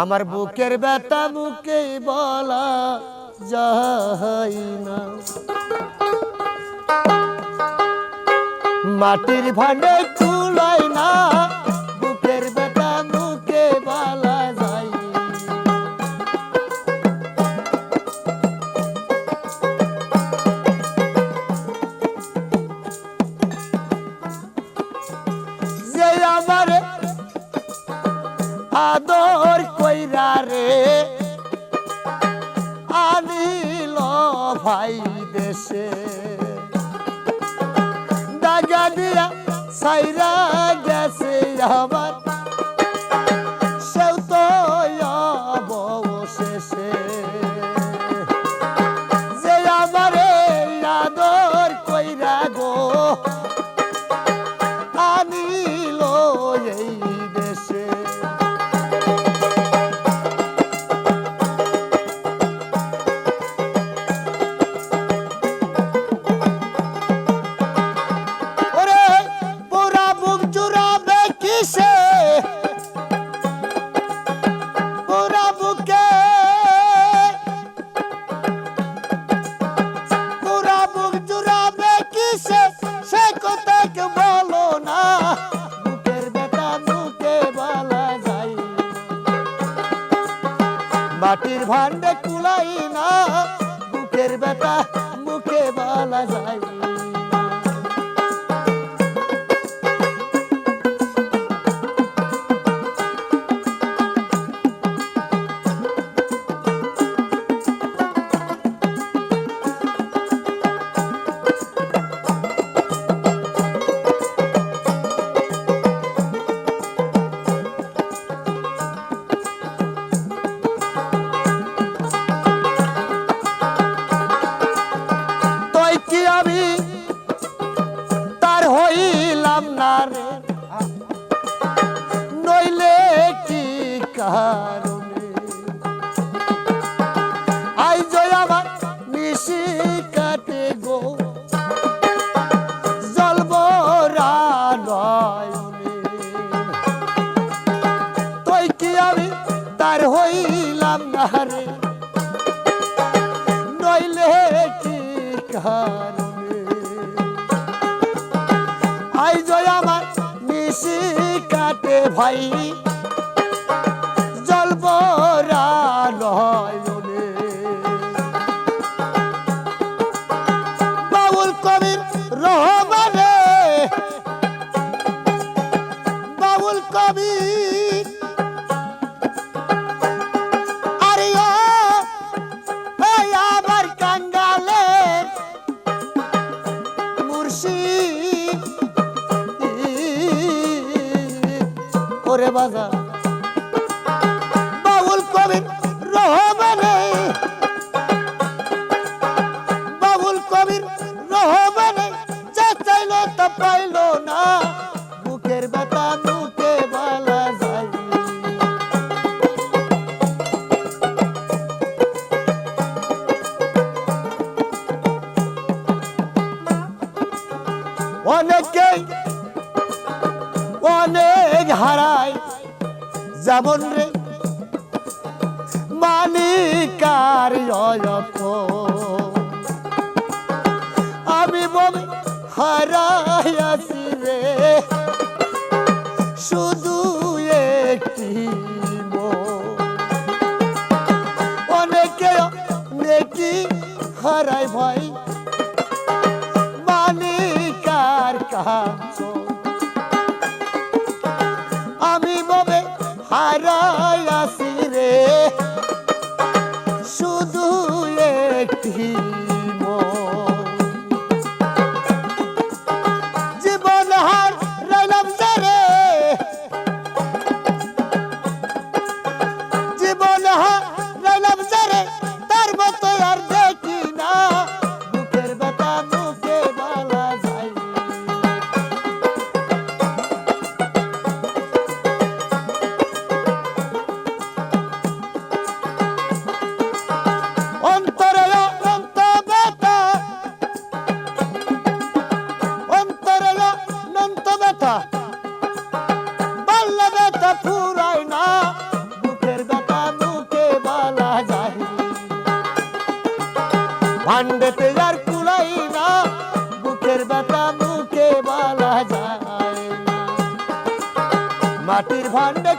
আমার বুকের ব্যথা মুখে বলা যাই না। মাটির ভাণ্ডে কুলাই না বুকের দেশে দাগা দিয়া সাইরা গেছে আমার ভান্ডে হইলাম না রে নইলে কি কারণে? আই জয় আমার নিশি কাটে গো। নয়নে তই কি আমি তার হইলাম না রে? নইলে কি কারণে? কাটে ভাই। জলবরা নয়নে। বাউল কবির রহমানে ওরে বাজা বাউল কবির রহমানে বাবুল কবির রহমানে যা চাইলো তা পাইলো না বুকের ব্যথা মুখে বলা যায় অনেকেই অনেক হারায়, যেমন রে মালিকার আমি বমি হারাইয়াছি রে, শুধু একটি। অনেকে নেকি হারাই ভাই মালিকার কাজ হারাই আসি রে শুধু একটি ভান্ডেতে আর কুলাই না বুকের ব্যথা মুখে বলা যায় মাটির ভান্ডে